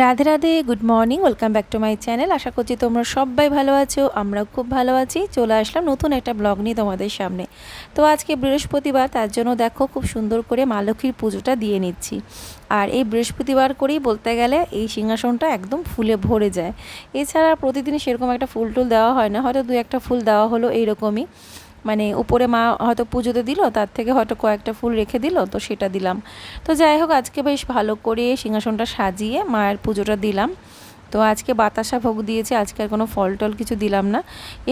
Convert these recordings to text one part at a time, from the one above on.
Radhe Radhe good morning welcome back to my channel আশা করছি তোমরা সবাই ভালো আছো, আমরাও খুব ভালো আছি। চলে আসলাম নতুন একটা ব্লগ নিয়ে তোমাদের সামনে। তো আজকে বৃহস্পতিবার, তার জন্য দেখো খুব সুন্দর করে মা লক্ষ্মীর পুজোটা দিয়ে নিচ্ছি। আর এই বৃহস্পতিবার করেই বলতে গেলে এই সিংহাসনটা একদম ফুলে ভরে যায়। এছাড়া প্রতিদিন সেরকম একটা ফুল টুল দেওয়া হয় না, হয়তো দু একটা ফুল দেওয়া হলো এইরকমই। মানে উপরে মা হয়তো পুজোতে দিল, তার থেকে হয়তো কয়েকটা ফুল রেখে দিল, তো সেটা দিলাম। তো যাই হোক, আজকে বেশ ভালো করে সিংহাসনটা সাজিয়ে মায়ের পুজোটা দিলাম। তো আজকে বাতাসা ভোগ দিয়েছে, আজকে আর কোনো ফল টল কিছু দিলাম না।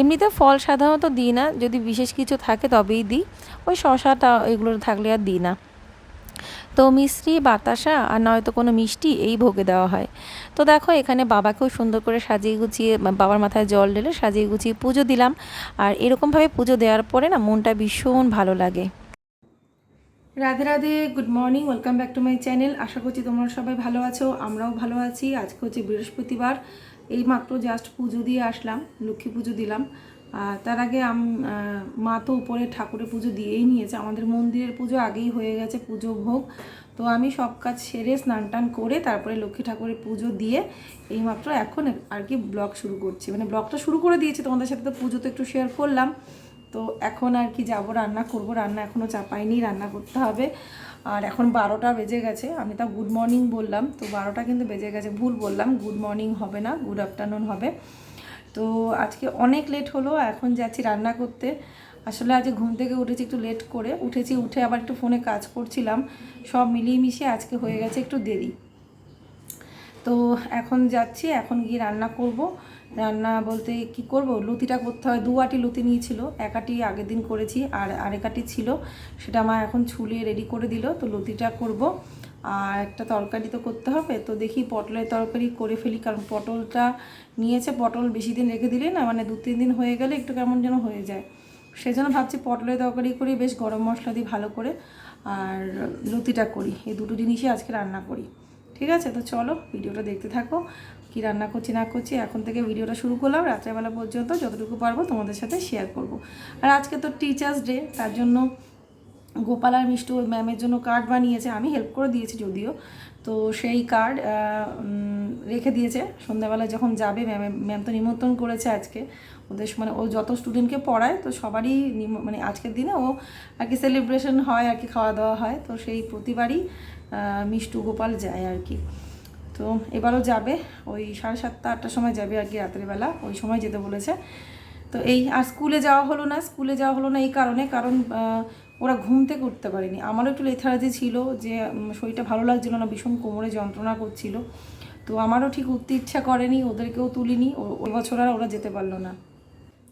এমনিতে ফল সাধারণত দিই না, যদি বিশেষ কিছু থাকে তবেই দিই। ওই শশাটা এগুলো থাকলে আর দিই না। তো মিষ্টি, বাতাসা আর নয়তো কোনো মিষ্টি এই ভোগে দেওয়া হয়। তো দেখো এখানে বাবাকেও সুন্দর করে সাজিয়ে গুছিয়ে বাবার মাথায় জল ঢেলে সাজিয়ে গুছিয়ে পুজো দিলাম। আর এরকমভাবে পুজো দেওয়ার পরে না মনটা ভীষণ ভালো লাগে। Radhe Radhe, good morning, welcome back to my channel. আশা করছি তোমরা সবাই ভালো আছো, আমরাও ভালো আছি। আজকে হচ্ছে বৃহস্পতিবার, এই মাত্র জাস্ট পুজো দিয়ে আসলাম, লক্ষ্মী পুজো দিলাম। তার আগে মা তো উপরে ঠাকুরের পুজো দিয়েই নিয়েছে। আমাদের মন্দিরের পুজো আগেই হয়ে গেছে পুজো ভোগ। তো আমি সব কাজ সেরে স্নান টান করে তারপরে লক্ষ্মী ঠাকুরের পুজো দিয়ে এইমাত্র এখন আর কি ব্লগ শুরু করছি। মানে ব্লগটা শুরু করে দিয়েছি, তোমাদের সাথে তো পুজো তো একটু শেয়ার করলাম। তো এখন আর কি যাব, রান্না করব। রান্না এখনও চাপাইনি, রান্না করতে হবে। আর এখন বারোটা বেজে গেছে, আমি তা গুড মর্নিং বললাম। তো বারোটা কিন্তু বেজে গেছে, ভুল বললাম। গুড মর্নিং হবে না গুড আফটারনুন হবে। তো আজকে অনেক লেট হলো, এখন যাচ্ছি রান্না করতে। আসলে আজ ঘুম থেকে উঠেছি একটু লেট করে, উঠেছি, উঠে আবার একটু ফোনে কাজ করছিলাম। সব মিলিয়ে মিশিয়ে আজকে হয়ে গেছে একটু দেরি। তো এখন যাচ্ছি, এখন গিয়ে রান্না করব। রান্না বলতে কি করব? লুতিটা করতে হয়, দু আটি লুতি নিয়েছিল। এক আটি আগের দিন করেছি আর আরেক আটি ছিল। সেটা মা এখন ছুলিয়ে রেডি করে দিল, তো লুতিটা করব। আর একটা তরকারি তো করতে হবে, তো দেখি পটলের তরকারি করে ফেলি, কারণ পটলটা নিয়েছে, পটল বেশি দিন রেখে দিলে না মানে দু তিন দিন হয়ে গেলে একটু কেমন যেন হয়ে যায়। সেজন্য ভাবছি পটলের তরকারি করি, বেশ গরম মশলা দিই ভালো করে, আর লুতিটা করি, এই দুটো জিনিসই আজকে রান্না করি। ঠিক আছে? তো চলো ভিডিওটা দেখতে থাকো, কি রান্না করছি না করছি, এখন থেকে ভিডিওটা শুরু করলাম, রাত্রেবেলা পর্যন্ত যতটুকু পারব তোমাদের সাথে শেয়ার করব। আর আজকে তো টিচার্স ডে তার জন্য গোপাল আর মিষ্টু ওই ম্যামের জন্য কার্ড বানিয়েছে, আমি হেল্প করে দিয়েছি যদিও। তো সেই কার্ড রেখে দিয়েছে। সন্ধ্যাবেলা যখন যাবে, ম্যাম ম্যাম তো নিমন্ত্রণ করেছে আজকে। ওদের মানে ও যত স্টুডেন্টকে পড়ায়, তো সবারই মানে আজকের দিনে ও আর কি সেলিব্রেশন হয়, আর কি খাওয়া দাওয়া হয়। তো সেই প্রতিবারই মিষ্টু, গোপাল যায় আর কি। তো এবারও যাবে। ওই সাড়ে সাতটা, আটটার সময় যাবে আর কি রাত্রেবেলা। ওই সময় যেতে বলেছে। তো এই, আর স্কুলে যাওয়া হলো না স্কুলে যাওয়া হলো না এই কারণে। কারণ ওরা ঘুম থেকে উঠতে পারেনি। আমারও একটু লেথারাজি ছিল যে শরীরটা ভালো লাগছিল না, ভীষণ কোমরে যন্ত্রণা করছিল। তো আমারও ঠিক উঠতে ইচ্ছা করেনি, ওদেরকেও তুলিনি। ও- ওই বছর আর ওরা যেতে পারল না।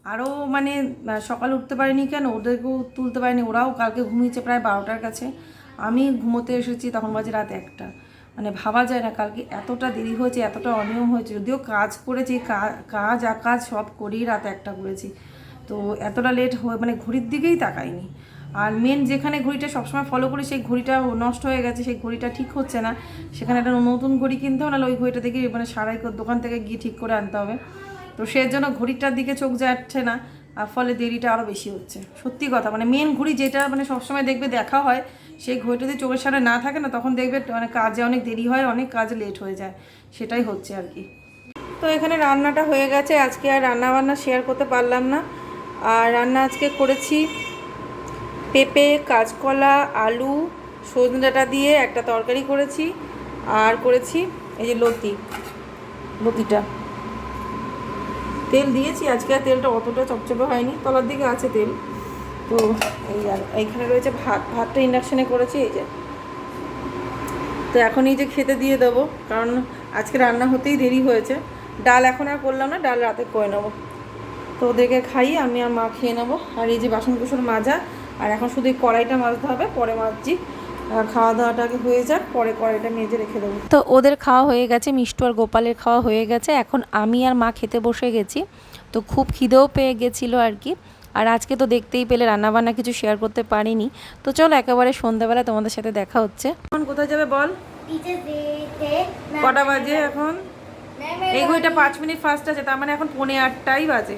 আরও মানে সকালে উঠতে পারিনি কেন? ওদেরকেও তুলতে পারিনি। ওরাও কালকে ঘুমিয়েছে প্রায় বারোটার কাছে। আমি ঘুমোতে এসেছি তখন বাজে রাত একটা। মানে ভাবা যায় না কালকে এতটা দেরি হয়েছে, এতটা অনিয়ম হয়েছে। যদিও কাজ করেছি কাজ আকাজ সব করেই রাত একটা করেছি। তো এতটা লেট হয়ে মানে ঘড়ির দিকেই তাকাইনি। আর মেন যেখানে ঘড়িটা সবসময় ফলো করি, সেই ঘড়িটা নষ্ট হয়ে গেছে, সেই ঘড়িটা ঠিক হচ্ছে না। সেখানে একটা নতুন ঘড়ি কিনতে হবে, নাহলে ওই ঘড়িটা দেখে মানে সারাই দোকান থেকে গিয়ে ঠিক করে আনতে হবে। তো সেই জন্য ঘড়িটার দিকে চোখ যাচ্ছে না, আর ফলে দেরিটা আরও বেশি হচ্ছে। সত্যি কথা মানে মেন ঘড়ি যেটা মানে সবসময় দেখবে দেখা হয়, সেই ঘড়িটা যদি চোখের সামনে না থাকে না, তখন দেখবে মানে কাজে অনেক দেরি হয়, অনেক কাজ লেট হয়ে যায়। সেটাই হচ্ছে আর কি। তো এখানে রান্নাটা হয়ে গেছে, আজকে আর রান্না বান্না শেয়ার করতে পারলাম না। আর রান্না আজকে করেছি পেঁপে, কাঁচকলা, আলু, সজনে ডাঁটা দিয়ে একটা তরকারি করেছি আর করেছি এই যে লতি, লতিটা। তেল দিয়েছি, আজকে আর তেলটা অতটা চপচপে হয়নি, তলার দিকে আছে তেল। তো এই আর এইখানে রয়েছে ভাত, ভাতটা ইন্ডাকশানে করেছি, এই যে। তো এখন এই যে খেতে দিয়ে দেবো, কারণ আজকে রান্না হতেই দেরি হয়েছে। ডাল এখন আর করলাম না, ডাল রাতে করে নেব। তো ওদেরকে খাইয়ে আমি আর মা খেয়ে নেব। আর এই যে বাসন কুসন মাজা আর এখন শুধু কড়াইটা মাজতে হবে পরে মাজছি। আর খাওয়া দাওয়াটাকে হয়ে যাক পরে কড়াইটা মেজে রেখে দেবো। তো ওদের খাওয়া হয়ে গেছে মিষ্টু আর গোপালের খাওয়া হয়ে গেছে। এখন আমি আর মা খেতে বসে গেছি তো খুব খিদেও পেয়ে গেছিল আর কি। আর আজকে তো দেখতেই পেলে রান্নাবান্না কিছু শেয়ার করতে পারিনি। তো চলো একেবারে সন্ধ্যাবেলা তোমাদের সাথে দেখা হচ্ছে। এখন কোথায় যাবে বল? কটা বাজে এখন? এই ঘড়িটা পাঁচ মিনিট ফার্স্ট আছে তার মানে এখন পৌনে আটটাই বাজে।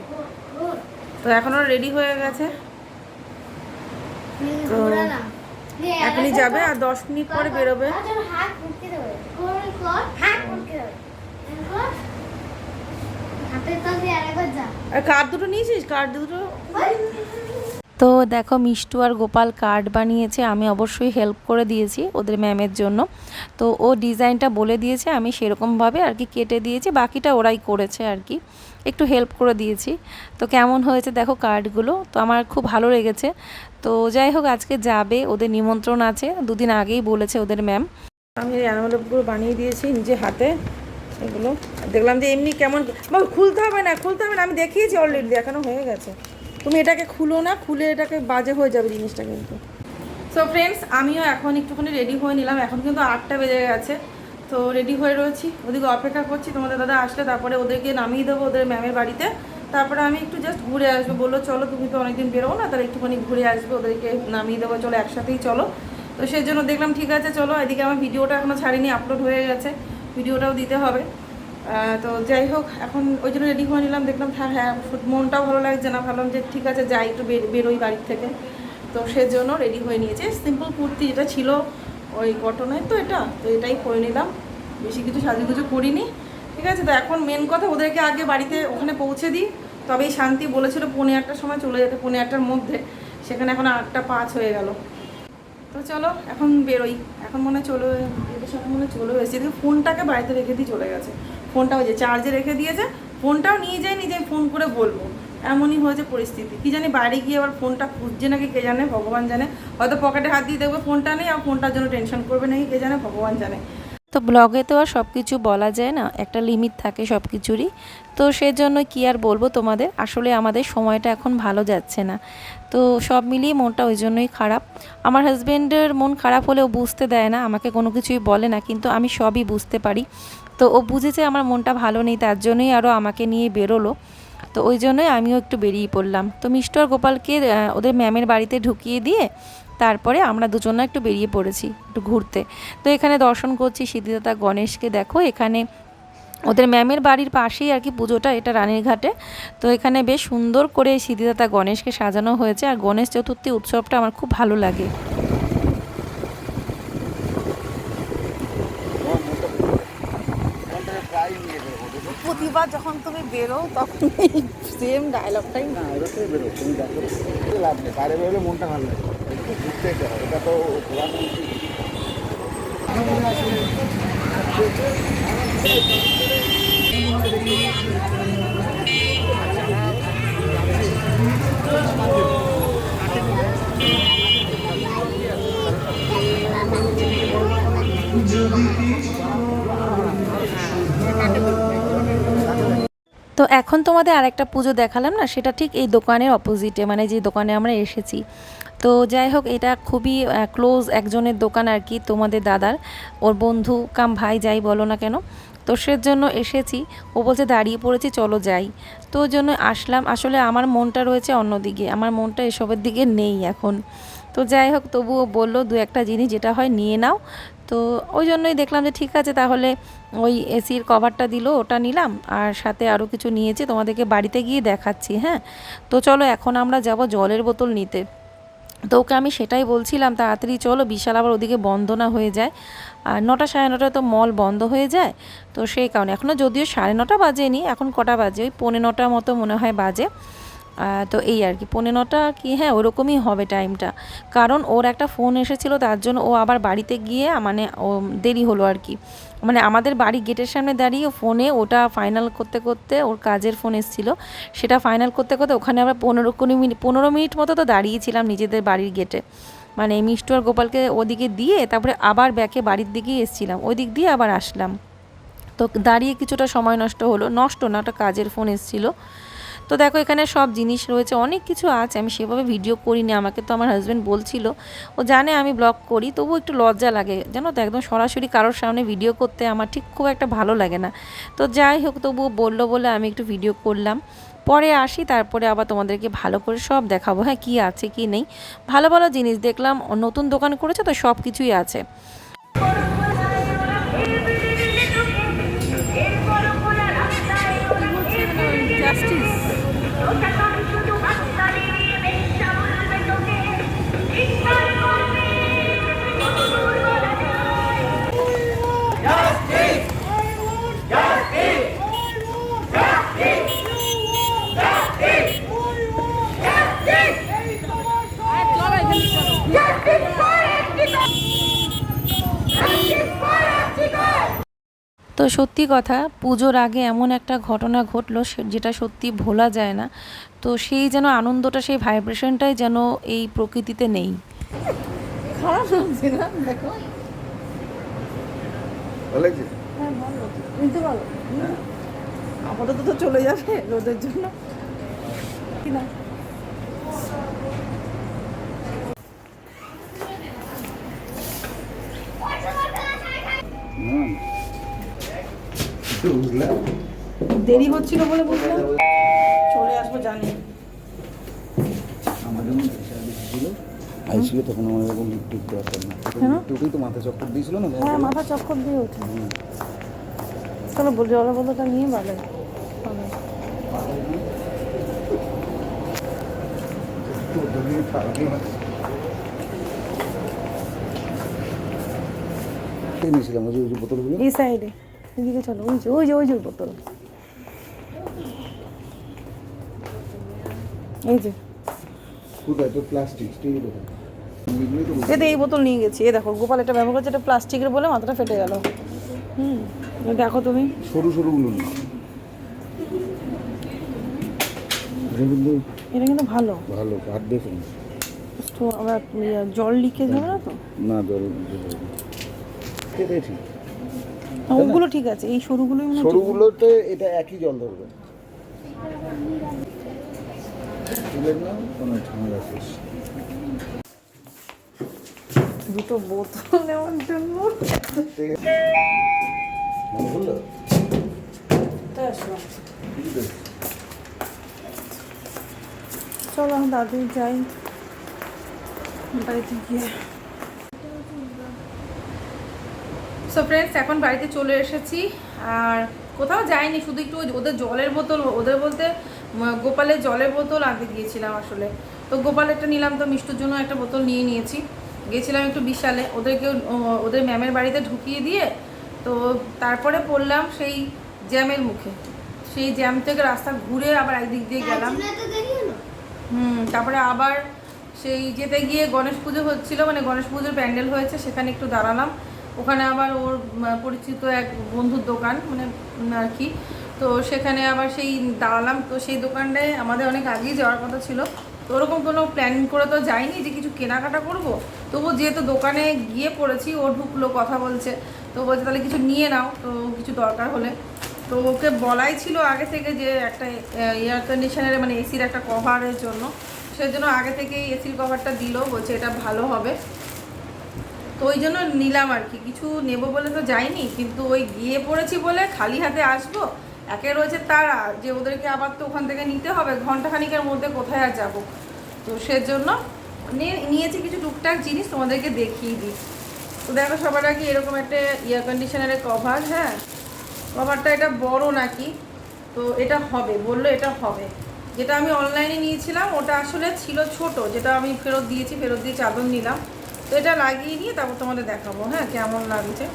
তো এখন ওরা রেডি হয়ে গেছে। তো এখনই যাবে আর দশ মিনিট পরে বেরোবে। কর দুটো নিয়েছিস? কার দুটো? তো দেখো মিষ্টু আর গোপাল কার্ড বানিয়েছে, আমি অবশ্যই হেল্প করে দিয়েছি ওদের ম্যামের জন্য। তো ও ডিজাইনটা বলে দিয়েছে, আমি সেরকমভাবে আর কি কেটে দিয়েছি, বাকিটা ওরাই করেছে আর কি। একটু হেল্প করে দিয়েছি। তো কেমন হয়েছে দেখো কার্ডগুলো, তো আমার খুব ভালো লেগেছে। তো যাই হোক, আজকে যাবে, ওদের নিমন্ত্রণ আছে, দুদিন আগেই বলেছে ওদের ম্যাম আমি এই অ্যানামেলগুলো বানিয়ে দিয়েছি নিজে হাতে, এগুলো। দেখলাম যে এমনি কেমন খুলতে হবে না, খুলতে হবে না, আমি দেখিয়েছি অলরেডি দেখানো হয়ে গেছে। তুমি এটাকে খুলো না, খুলে এটাকে বাজে হয়ে যাবে জিনিসটা কিন্তু। সো ফ্রেন্ডস আমিও এখন একটুখানি রেডি হয়ে নিলাম। এখন কিন্তু আটটা বেজে গেছে। তো রেডি হয়ে রয়েছি। ওদিকে অপেক্ষা করছি। তোমাদের দাদা আসলে তারপরে ওদেরকে নামিয়ে দেবো ওদের ম্যামের বাড়িতে। তারপরে আমি একটু জাস্ট ঘুরে আসব। বলল, চলো, তুমি তো অনেকদিন বেরো না, তাহলে একটুখানি ঘুরে আসবে ওদেরকে নামিয়ে দেবো। চলো, একসাথেই চলো। তো সেই জন্য দেখলাম, ঠিক আছে, চলো। এদিকে আমার ভিডিওটা এখনও ছাড়িনি আপলোড হয়ে গেছে। ভিডিওটাও দিতে হবে। তো যাই হোক, এখন ওই জন্য রেডি হয়ে নিলাম। দেখলাম হ্যাঁ হ্যাঁ মনটাও ভালো লাগছে না। ভাবলাম যে ঠিক আছে, যাই, একটু বেরোই বাড়ির থেকে। তো সেজন্য রেডি হয়ে নিয়েছে। সিম্পল কুর্তি যেটা ছিল ওই কটনের তো এটা, তো এটাই পরে নিলাম। বেশি কিছু সাজুগুজু করিনি, ঠিক আছে? তো এখন মেন কথা, ওদেরকে আগে বাড়িতে ওখানে পৌঁছে দিই। তবেই শান্তি বলেছিল পৌনে আটটার সময় চলে যেতে, পৌনে আটটার মধ্যে। সেখানে এখন আটটা পাঁচ হয়ে গেল। তো চলো, এখন বেরোই। এখন মনে চলে, এদের সাথে মনে হয় চলে এসেছি। ফোনটাকে বাড়িতে রেখে দিয়ে চলে গেছে। ফোনটা ওই যে চার্জে রেখে দিয়েছে, ফোনটাও নিয়ে যাই নিজে ফোন করে বলব। এমনই হয়েছে পরিস্থিতি। কি জানি বাড়ি গিয়ে আবার ফোনটা খুঁজছে নাকি, কে জানে, ভগবান জানে। হয়তো পকেটে হাত দিয়ে দেখবে ফোনটা নেই আর ফোনটার জন্য টেনশন করবে নাকি, কে জানে, ভগবান জানে। তো ব্লগে তো আর সব কিছু বলা যায় না, একটা লিমিট থাকে সব কিছুরই তো সেজন্য কি আর বলব তোমাদের, আসলে আমাদের সময়টা এখন ভালো যাচ্ছে না। তো সব মিলিয়ে মনটা ওই জন্যই খারাপ। আমার হাজব্যান্ডের মন খারাপ হলেও বুঝতে দেয় না, আমাকে কোনো কিছুই বলে না, কিন্তু আমি সবই বুঝতে পারি। তো ও বুঝেছে আমার মনটা ভালো নেই, তার জন্যই আরও আমাকে নিয়ে বেরোলো। তো ওই জন্যই আমিও একটু বেরিয়ে পড়লাম। তো মিষ্টু আর গোপালকে ওদের ম্যামের বাড়িতে ঢুকিয়ে দিয়ে তারপরে আমরা দুজনে একটু বেরিয়ে পড়েছি একটু ঘুরতে। তো এখানে দর্শন করছি সিদ্ধিদাতা গণেশকে। দেখো এখানে ওদের ম্যামের বাড়ির পাশেই আর কি পুজোটা, এটা রানীর ঘাটে। তো এখানে বেশ সুন্দর করে সিদ্ধিদাতা গণেশকে সাজানো হয়েছে। আর গণেশ চতুর্থী উৎসবটা আমার খুব ভালো লাগে। প্রতিবার যখন তুমি বেরো তখন সেম ডায়লগটাই না। থেকে বেরো তুমি দেখো। লাভ নেই বাইরে বেরোলে মনটা ভালো লাগে। একটু ঘুরতে যেতে এটা তো প্রধানমন্ত্রী তো এখন তোমাদের আরেকটা পুজো দেখালাম না? সেটা ঠিক এই দোকানের অপোজিটে মানে যে দোকানে আমরা এসেছি। তো যাই হোক, এটা খুবই ক্লোজ একজনের দোকান আর কি তোমাদের দাদার। ওর বন্ধু, কাম ভাই যাই বলো না কেন? তো সের জন্য এসেছি। ও বলছে, দাঁড়িয়ে পড়েছি, চলো যাই। তো ওই জন্য আসলাম। আসলে আমার মনটা রয়েছে অন্যদিকে আমার মনটা এসবের দিকে নেই এখন। তো যাই হোক, তবুও বলল, দু একটা জিনিস যেটা হয়, নিয়ে নাও। তো ওই জন্যই দেখলাম যে ঠিক আছে, তাহলে ওই এসির কভারটা দিল, ওটা নিলাম আর সাথে আরও কিছু নিয়েছি, তোমাদেরকে বাড়িতে গিয়ে দেখাচ্ছি হ্যাঁ? তো চলো এখন আমরা যাব জলের বোতল নিতে। তো ওকে আমি সেটাই বলছিলাম, তাড়াতাড়ি চলো, বিশাল আবার ওদিকে বন্ধ না হয়ে যায়। আর নটা সাড়ে নটায় তো মল বন্ধ হয়ে যায়, তো সেই কারণে। এখনও যদিও সাড়ে নটা বাজেনি, এখন কটা বাজে? ওই পৌনে নটার মতো মনে হয় বাজে। তো এই আর কি, পৌনে নটা কি হ্যাঁ ওরকমই হবে টাইমটা কারণ ওর একটা ফোন এসেছিল, তার জন্য ও আবার বাড়িতে গিয়ে মানে ও দেরি হলো আর কি। মানে আমাদের বাড়ি গেটের সামনে দাঁড়িয়ে ফোনে ওটা ফাইনাল করতে করতে ওর কাজের ফোন এসেছিল। সেটা ফাইনাল করতে করতে ওখানে আমরা পনেরো কুড়ি মিনিট, পনেরো মিনিট মতো তো দাঁড়িয়েছিলাম নিজেদের বাড়ির গেটে মানে মিষ্টু আর গোপালকে ওদিকে দিয়ে তারপরে আবার ব্যাকে বাড়ির দিকেই এসেছিলাম। ওই দিক দিয়ে আবার আসলাম। তো দাঁড়িয়ে কিছুটা সময় নষ্ট হলো, নষ্ট না, ওটা কাজের ফোন এসেছিল। তো দেখো এখানে সব জিনিস রয়েছে অনেক কিছু আছে আমি সেভাবে ভিডিও করিনি আমাকে তো আমার হাজব্যান্ড বলছিল। ও জানে আমি ব্লগ করি তবু একটু লজ্জা লাগে জানো তো একদম সরাসরি কারোর সামনে ভিডিও করতে আমার ঠিক খুব একটা ভালো লাগে না। তো যাই হোক তবুও বলল বলে আমি একটু ভিডিও করলাম। পরে আসি তারপরে আবার তোমাদেরকে ভালো করে সব দেখাবো হ্যাঁ কী আছে কি নেই। ভালো ভালো জিনিস দেখলাম নতুন দোকান করেছে তো সব কিছুই আছে। তো সত্যি কথা পুজোর আগে এমন একটা ঘটনা ঘটলো সে- যেটা সত্যি ভোলা যায় না। তো সেই যেন আনন্দটা সেই ভাইব্রেশনটাই যেন এই প্রকৃতিতে নেই। খারাপ লাগছে না? দেখো। ভালো লাগছে? হ্যাঁ ভালো। আপাতত তো চলে যাবে রোদের জন্য। দেরি হচ্ছিল বলে বুঝলাম চলে আসব জানি। আমার যখন ছিল। আইছিল তখন আমার এরকম লিফট দরকার না। তো মাথা চক্কর দিয়েছিল না? হ্যাঁ মাথা চক্কর দিয়ে ওঠে। চলো বল জলের বোতলটা নিয়ে ভালো। নিয়েছিলাম ওই বোতলগুলো। এই সাইডে। এদিকে চলো ওই যে ওই যে ওই যে বোতল এই যে। তো এই বোতল নিয়ে গেছি। এই দেখো গোপাল এটা ব্যবহার করছে এটা প্লাস্টিকের বলে মাথাটা ফেটে গেল। হুম দেখো তুমি। সরু সরুগুলো না এটা কিন্তু ভালো। ভালো হাত দেখুন। তো আবার ইয়ে, জল লিকেজ হবে না তো? না জল না, ওগুলো ঠিক আছে এই সরুগুলোই মনে সরুগুলোতে এটা একই জল ধরবে। দুটো বোতল নেওয়ার জন্য। চলো আমি দাদি যাই। বাড়িতে গিয়ে। সো ফ্রেন্ডস এখন বাড়িতে চলে এসেছি। আর কোথাও যাইনি শুধু একটু ওদের জলের বোতল ওদের বলতে গোপালের জলের বোতল আনতে গিয়েছিলাম আসলে। তো গোপালেরটা নিলাম তো মিষ্টুর জন্য একটা বোতল নিয়ে নিয়েছি। গিয়েছিলাম একটু বিশালে ওদেরকে ওদের ম্যামের বাড়িতে ঢুকিয়ে দিয়ে তো তারপরে পড়লাম সেই জ্যামের মুখে। সেই জ্যাম থেকে রাস্তা ঘুরে আবার একদিক দিয়ে গেলাম। দেরি হলো হুম তারপরে আবার সেই যেতে গিয়ে গণেশ পুজো হচ্ছিল মানে গণেশ পুজোর প্যান্ডেল হয়েছে সেখানে একটু দাঁড়ালাম। ওখানে আবার ওর পরিচিত এক বন্ধুর দোকান মানে আর কি। তো সেখানে আবার সেই দাঁড়ালাম। তো সেই দোকানটায় আমাদের অনেক আগেই যাওয়ার কথা ছিল। তো ওরকম কোনো প্ল্যান করে তো যাইনি যে কিছু কেনাকাটা করব। তবু যেহেতু দোকানে গিয়ে পড়েছি, ও ঢুকলো, কথা বলছে। তো বলছে, তাহলে কিছু নিয়ে নাও। তো কিছু দরকার হলে। তো ওকে বলাই ছিল আগে থেকে যে একটা এয়ার কন্ডিশনারে মানে এসির একটা কভারের জন্য। সেজন্য আগে থেকেই এসির কভারটা দিল। বলছে, এটা ভালো হবে। তো ওই জন্য নিলাম আর কি। কিছু নেব বলে তো যাইনি, কিন্তু ওই গিয়ে পড়েছি বলে খালি হাতে আসব। একে রয়েছে তারা, যে ওদেরকে আবার তো ওখান থেকে নিতে হবে ঘন্টাখানিকের মধ্যে কোথায় আর যাব। তো সেজন্য নিয়ে নিয়েছি কিছু টুকটাক জিনিস, তোমাদেরকে দেখিয়ে দিই। তো দেখো সবার আগে এরকম একটা এয়ার কন্ডিশনারের কভার হ্যাঁ? কভারটা এটা বড় নাকি? তো এটা হবে, বলল এটা হবে। যেটা আমি অনলাইনে নিয়েছিলাম, ওটা আসলে ছিল ছোট, যেটা আমি ফেরত দিয়েছি, ফেরত দিয়ে চাদর নিলাম। তো এটা লাগিয়ে নিয়ে তারপর তোমাদের দেখাবো হ্যাঁ কেমন লাগছে।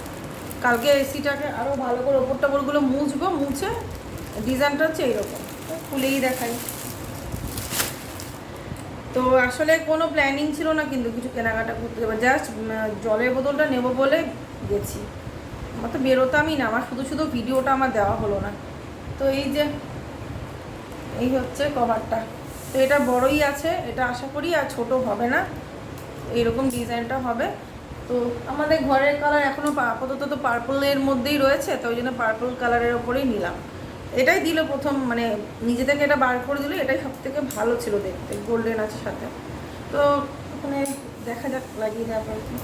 কালকে এসিটাকে আরও ভালো করে ওপর টোপরগুলো মুছবো, মুছে ডিজাইনটা হচ্ছে এইরকম খুলেই দেখাই। তো আসলে কোনো প্ল্যানিং ছিল না কিন্তু কিছু কেনাকাটা করতে যাব জাস্ট জলের বোতলটা নেব বলে গেছি। আমার তো বেরোতামই না, আমার শুধু শুধু ভিডিওটা আমার দেওয়া হলো না। তো এই যে, এই হচ্ছে কভারটা তো এটা বড়ই আছে, এটা আশা করি আর ছোট হবে না। এইরকম ডিজাইনটা হবে। তো আমাদের ঘরের কালার এখনও আপাতত তো পার্পলের মধ্যেই রয়েছে, তো ওই জন্য পার্পল কালারের ওপরেই নিলাম। এটাই দিল প্রথম মানে নিজে থেকে এটা বার করে দিল, এটাই সব থেকে ভালো ছিল দেখতে গোল্ডেন আছে সাথে। তো ওখানে দেখা যাক, লাগিয়ে দেওয়া কি।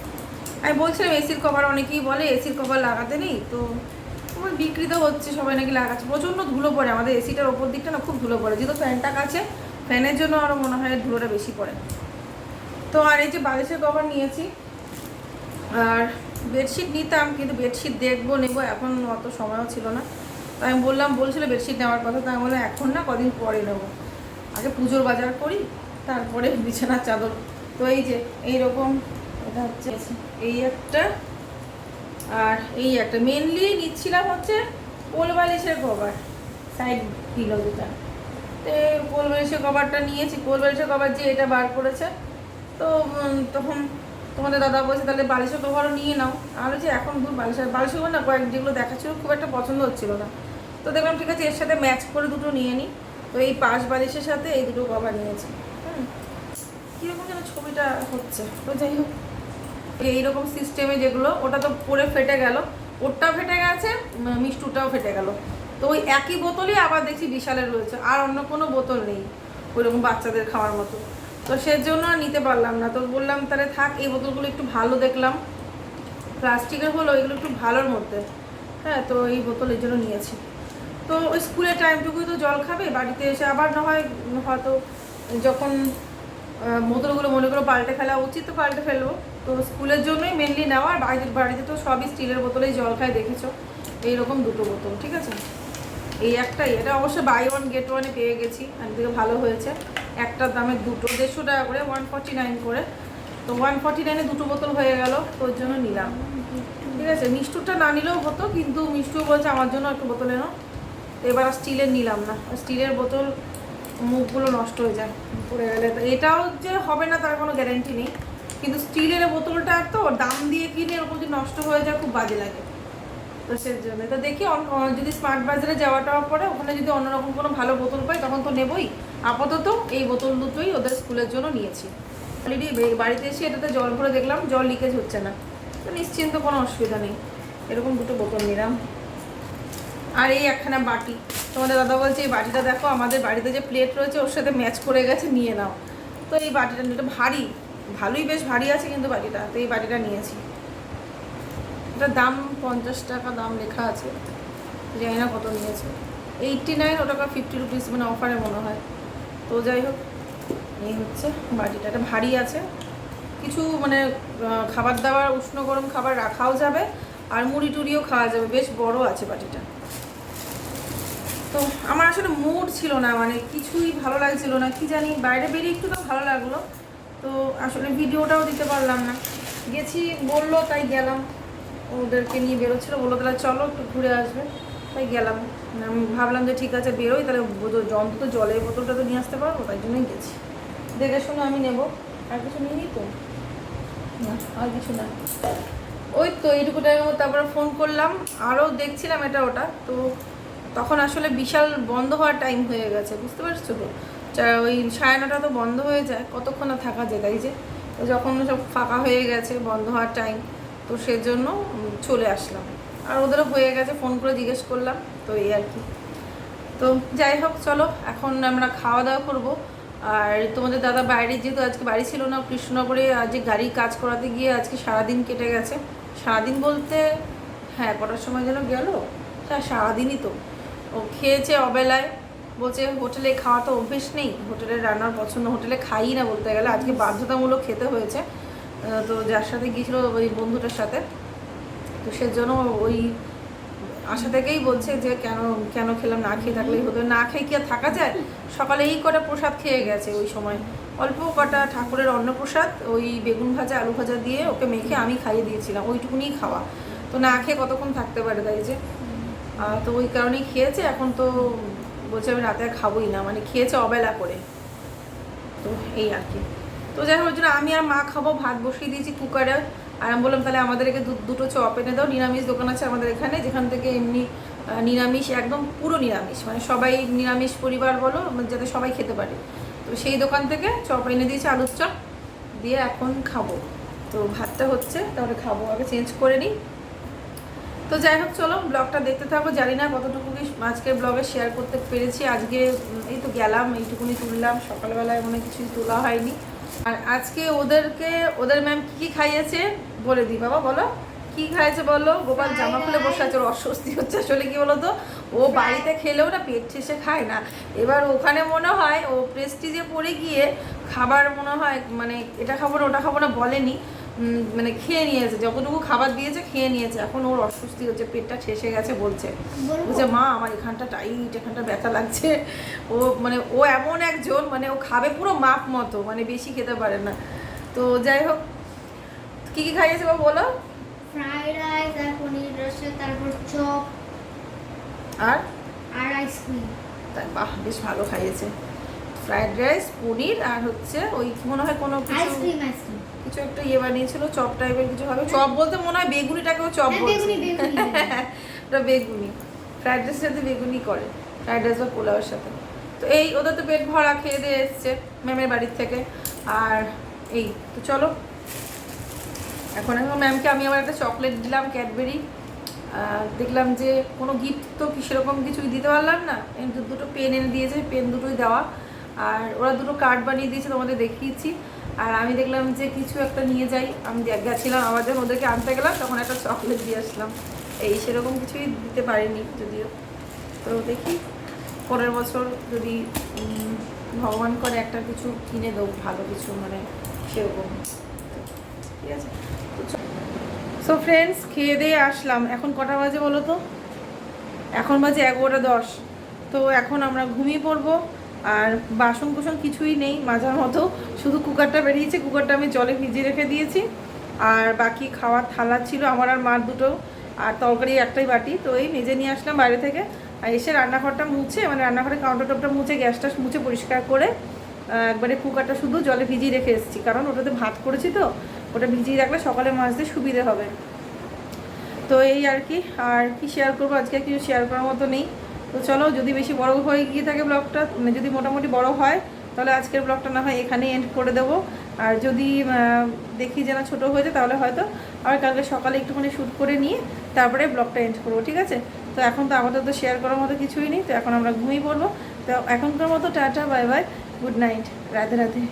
আমি বলছিলাম এসির কভার অনেকেই বলে এসির কভার লাগাতে নেই, তো আমার বিক্রি তো হচ্ছে, সবাই নাকি লাগাচ্ছে। প্রচণ্ড ধুলো পড়ে, আমাদের এসিটার ওপর দিকটা না খুব ধুলো পড়ে, যেহেতু ফ্যানটা কাছে ফ্যানের জন্য আরও মনে হয় ধুলোটা বেশি পড়ে। তো আর এই যে বালিশের কভার নিয়েছি, আর বেডশিট নিতাম, কিন্তু বেডশিট দেখব, নেব, এখন অত সময়ও ছিল না। তাই আমি বললাম, বলছিল বেডশিট নেওয়ার কথা, তাই আমি বললাম, এখন না, কদিন পরে নেব। আগে পুজোর বাজার করি, তারপরে বিছানার চাদর। তো এই যে, এইরকম এটা হচ্ছে এই একটা, আর এই একটা। মেনলি নিচ্ছিলাম হচ্ছে কোল বালিশের কভার সাইড পিলো যেটা তো এই কোল বালিশের কভারটা নিয়েছি। কোল বালিশের কভার যে এটা বার করেছে তো তখন তোমাদের দাদা বলছে, তাহলে বালিশের কভারও নিয়ে নাও। আর যে এখন দূর বালিশের বালিশের cover না, কয়েক যেগুলো দেখাচ্ছিল খুব একটা পছন্দ হচ্ছিল না। তো দেখলাম, ঠিক আছে, এর সাথে ম্যাচ করে দুটো নিয়ে নিই তো এই পাশ বালিশের সাথে এই দুটো কভার নিয়েছি। হুম। কীরকম যেন ছবিটা হচ্ছে। তো যাই হোক, এইরকম সিস্টেমে যেগুলো, ওটা তো পরে ফেটে গেল। ওরটা ফেটে গেছে মিষ্টুটাও ফেটে গেল। তো ওই একই বোতলই আবার দেখছি বিশালের রয়েছে, আর অন্য কোনো বোতল নেই। ওইরকম বাচ্চাদের খাওয়ার মতো। তো সেজন্য আর নিতে পারলাম না। তো বললাম, তাহলে থাক, এই বোতলগুলো একটু ভালো দেখলাম। প্লাস্টিকের হলো, এগুলো একটু ভালোর মধ্যে। হ্যাঁ তো এই বোতল এই জন্য নিয়েছি। তো ওই স্কুলের টাইমটুকুই তো জল খাবে, বাড়িতে এসে আবার না হয়, হয়তো যখন বোতলগুলো মনে করো পাল্টে ফেলা উচিত, তো পাল্টে ফেলব। তো স্কুলের জন্যই মেনলি নেওয়া, আর বাড়িতে বাড়িতে তো সবই স্টিলের বোতলেই জল খায়, দেখেছ? এইরকম দুটো বোতল, ঠিক আছে? এই একটাই, এটা অবশ্য বাই ওয়ান গেট ওয়ানে পেয়ে গেছি থেকে ভালো হয়েছে। একটার দামে দুটো, দেড়শো টাকা করে ওয়ান ফর্টি নাইন করে। তো ওয়ান ফর্টি নাইনে দুটো বোতল হয়ে গেল, তো ওর জন্য নিলাম। ঠিক আছে, মিষ্টুরটা না নিলেও হতো, কিন্তু মিষ্টু বলছে আমার জন্য একটু বোতল এনো। এবার স্টিলের নিলাম না স্টিলের বোতল, মুখগুলো নষ্ট হয়ে যায়, পড়ে গেলে। এটাও যে হবে না, তার কোনো গ্যারেন্টি নেই। কিন্তু স্টিলের বোতলটা তো দাম দিয়ে কিনে ওরকম যদি নষ্ট হয়ে যায়, খুব বাজে লাগে। তো সেই জন্য। তো দেখি যদি স্মার্ট বাজারে যাওয়া টাওয়া পরে ওখানে যদি অন্যরকম কোনো ভালো বোতল পাই, তখন তো নেবই। আপাতত এই বোতল দুটোই ওদের স্কুলের জন্য নিয়েছি। অলরেডি বাড়িতে এসে এটাতে জল ভরে দেখলাম, জল লিকেজ হচ্ছে না। তো নিশ্চিন্ত কোনো অসুবিধা নেই। এরকম দুটো বোতল নিলাম। আর এই একখানা বাটি। তোমাদের দাদা বলছে, এই বাটিটা দেখো, আমাদের বাড়িতে যে প্লেট রয়েছে, ওর সাথে ম্যাচ করে গেছে, নিয়ে নাও। তো এই বাটিটা এটা ভারী। ভালোই বেশ ভারী আছে কিন্তু বাটিটা। তো এই বাটিটা নিয়েছি। এটার দাম পঞ্চাশ টাকা দাম লেখা আছে। জানি না কত নিয়েছে। এইটটি নাইন ও টাকা ফিফটি রুপিস মানে অফারে মনে হয়। তো যাই হোক, এই হচ্ছে বাটিটা এটা ভারী আছে। কিছু মানে খাবার দাবার, উষ্ণ গরম খাবার রাখাও যাবে, আর মুড়ি টুড়িও খাওয়া যাবে। বেশ বড় আছে বাটিটা তো আমার আসলে মুড ছিল না মানে কিছুই ভালো লাগছিল না। কি জানি, বাইরে বেরিয়ে একটু তো ভালো লাগল। তো আসলে ভিডিওটাও দিতে পারলাম না। গেছি, বলল, তাই গেলাম। ওদেরকে নিয়ে বেরোচ্ছিলো, বলল, তাহলে চলো একটু ঘুরে আসবে। তাই গেলাম। আমি ভাবলাম যে, ঠিক আছে, বেরোই, তাহলে বোতল- তো জলের বোতলটা তো নিয়ে আসতে পারব, তাই জন্যই গেছি। দেখে শুনে আমি নেব। আর কিছু নিয়ে নিই তো আর কিছু না। ওই তো, এইটুকু টাইমের তারপরে ফোন করলাম। আরও দেখছিলাম এটা ওটা। তো তখন আসলে বিশাল বন্ধ হওয়ার টাইম হয়ে গেছে, বুঝতে পারছ তো? ওই সাড়ে নটা তো বন্ধ হয়ে যায়, কতক্ষণ থাকা যায়, তাই যে? যখন সব ফাঁকা হয়ে গেছে, বন্ধ হওয়ার টাইম তো সেজন্য চলে আসলাম। আর ওদেরও হয়ে গেছে ফোন করে জিজ্ঞেস করলাম, তো এই আর কি। তো যাই হোক, চলো, এখন আমরা খাওয়া দাওয়া করব। আর তোমাদের দাদা বাইরে, যেহেতু আজকে বাড়ি ছিল না, কৃষ্ণনগরে আজকে গাড়ি কাজ করাতে গিয়ে আজকে সারাদিন কেটে গেছে। সারাদিন বলতে হ্যাঁ কটার সময় যেন গেল? হ্যাঁ সারাদিনই তো। ও খেয়েছে অবেলায়, বলছে হোটেলে খাওয়া তো অভ্যেস নেই হোটেলের রান্নার পছন্দ, হোটেলে খাই না বলতে গেলে, আজকে বাধ্যতামূলক খেতে হয়েছে। তো যার সাথে গিয়েছিল ওই বন্ধুটার সাথে। তো সেজন্য ওই আশা থেকেই বলছে যে কেন কেন খেলাম না খেয়ে থাকলেই হতো। না খেয়ে কি আর থাকা যায়? সকালে এই কটা প্রসাদ খেয়ে গেছে ওই সময়। অল্প কটা ঠাকুরের অন্নপ্রসাদ, ওই বেগুন ভাজা, আলু ভাজা দিয়ে ওকে মেখে আমি খাইয়ে দিয়েছিলাম ওইটুকুনি খাওয়া। তো না খেয়ে কতক্ষণ থাকতে পারে তাই যে? তো ওই কারণেই খেয়েছে, এখন তো বলছে আমি রাতে খাবোই না মানে খেয়েছে অবেলা করে। তো এই আর কি। তো যাই হোক জন্য আমি আর মা খাব, ভাত বসিয়ে দিয়েছি কুকারে। আর আমি বললাম, তাহলে আমাদেরকে দুটো চপ এনে দাও, নিরামিষ দোকান আছে আমাদের এখানে, যেখান থেকে এমনি নিরামিষ, একদম পুরো নিরামিষ মানে সবাই নিরামিষ পরিবার বলো মানে যাতে সবাই খেতে পারে। তো সেই দোকান থেকে চপ এনে দিয়েছে আলুর চপ, দিয়ে এখন খাব। তো ভাতটা হচ্ছে, তাহলে খাব, আগে চেঞ্জ করে নিই। তো যাই হোক, চলো ব্লগটা দেখতে থাকব জানি না কতটুকু আজকের ব্লগে শেয়ার করতে পেরেছি। আজকে এই তো গেলাম, এইটুকুনি তুললাম। সকালবেলায় মনে কিছুই তোলা হয়নি। আর আজকে ওদেরকে, ওদের ম্যাম কি কি খাইয়েছে? বলে দিই বাবা বলো কি খাইয়েছে বলো? গোপাল জামা খুলে বসে আছে ওর অস্বস্তি হচ্ছে আসলে কি বলো তো ও বাড়িতে খেলেও না পেট ঠেসে খায় না। এবার ওখানে মনে হয় ও প্রেস্টিজে পড়ে গিয়ে খাবার মনে হয় মানে এটা খাব না ওটা খাব না বলেনি। মানে খেয়ে নিয়েছে যতটুকু খাবার দিয়েছে খেয়ে নিয়েছে। এখন ওর অস্বস্তি হচ্ছে পেটটা ঠেসে গেছে বলছে। বলছে মা আমার এখানটা টাইট এখানটা ব্যথা লাগছে। ও মানে ও এমন একজন মানে ও খাবে পুরো মাপ মতো মানে বেশি খেতে পারে না। তো যাই হোক কি কি খাইয়েছে বাবা বলো? ফ্রাইড রাইস আর পনির রসে তারপর চপ। আর? আর আইসক্রিম তাই বাহ বেশ ভালো খাইয়েছে। ফ্রাইড রাইস পনির আর হচ্ছে ওই মনে হয় কোনো কিছু আইসক্রিম আইসক্রিম কিছু একটা ইয়ে বানিয়েছিল চপ টাইপের কিছু হবে চপ বলতে মনে হয় বেগুনিটাকেও চপ হ্যাঁ, বলছে। ওটা বেগুনি। ফ্রাইড রাইসের সাথে বেগুনি করে। ফ্রাইড রাইস বা পোলাওয়ের সাথে। তো এই ওদের তো পেট ভরা খেয়ে দিয়ে এসছে ম্যামের বাড়ির থেকে। আর এই তো চলো। এখন এখন ম্যামকে আমি আবার একটা চকলেট দিলাম ক্যাডবেরি দেখলাম যে কোনো গিফট তো সেরকম কিছুই দিতে পারলাম না। দুটো পেন এনে দিয়েছে পেন দুটোই দেওয়া। আর ওরা দুটো কার্ড বানিয়ে দিয়েছে, তোমাদের দেখিয়েছি। আর আমি দেখলাম যে কিছু একটা নিয়ে যাই। আমি গেছিলাম আবার যখন ওদেরকে আনতে গেলাম, তখন একটা চকলেট দিয়ে আসলাম। এই সেরকম কিছুই দিতে পারিনি যদিও। তো দেখি, পরের বছর যদি ভগবান করে একটা কিছু কিনে দেবো, ভালো কিছু মানে সেরকম। ঠিক আছে। সো ফ্রেন্ডস খেয়ে দিয়ে আসলাম। এখন কটা বাজে বলো তো? এখন বাজে এগারোটা দশ। তো এখন আমরা ঘুমিয়ে পড়ব। আর বাসন কুসন কিছুই নেই, মাঝার মতো। শুধু কুকারটা বেরিয়েছে, কুকারটা আমি জলে ভিজিয়ে রেখে দিয়েছি। আর বাকি খাওয়ার থালা ছিল আমার আর মার দুটো। আর তরকারি একটাই বাটি। তো এই মেজে নিয়ে আসলাম বাইরে থেকে। আর এসে রান্নাঘরটা মুছে মানে রান্নাঘরে কাউন্টার টপটা মুছে, গ্যাসটা মুছে পরিষ্কার করে একবারে কুকারটা শুধু জলে ভিজিয়ে রেখে এসেছি। কারণ ওটাতে ভাত করেছি তো। ওটা ভিজিয়ে রাখলে সকালে মাছতে সুবিধে হবে। তো এই আর কি আর কি শেয়ার করব? আজকে কিছু শেয়ার করার মতো নেই। তো চলো, যদি বেশি বড় হয়ে গিয়ে থাকে ব্লগটা মানে যদি মোটামুটি বড় হয়, তাহলে আজকের ব্লগটা না হয় এখানেই এন্ড করে দেবো। আর যদি দেখি যে না ছোটো হয়ে যায়, তাহলে হয়তো আবার কালকে সকালে একটুখানি শ্যুট করে নিয়ে তারপরে ব্লগটা এন্ড করব, ঠিক আছে? তো এখন তো আমাদের তো শেয়ার করার মতো কিছুই নেই, তো এখন আমরা ঘুমিয়ে পড়ব। তো এখনকার মতো tata bye bye good night Radhe Radhe.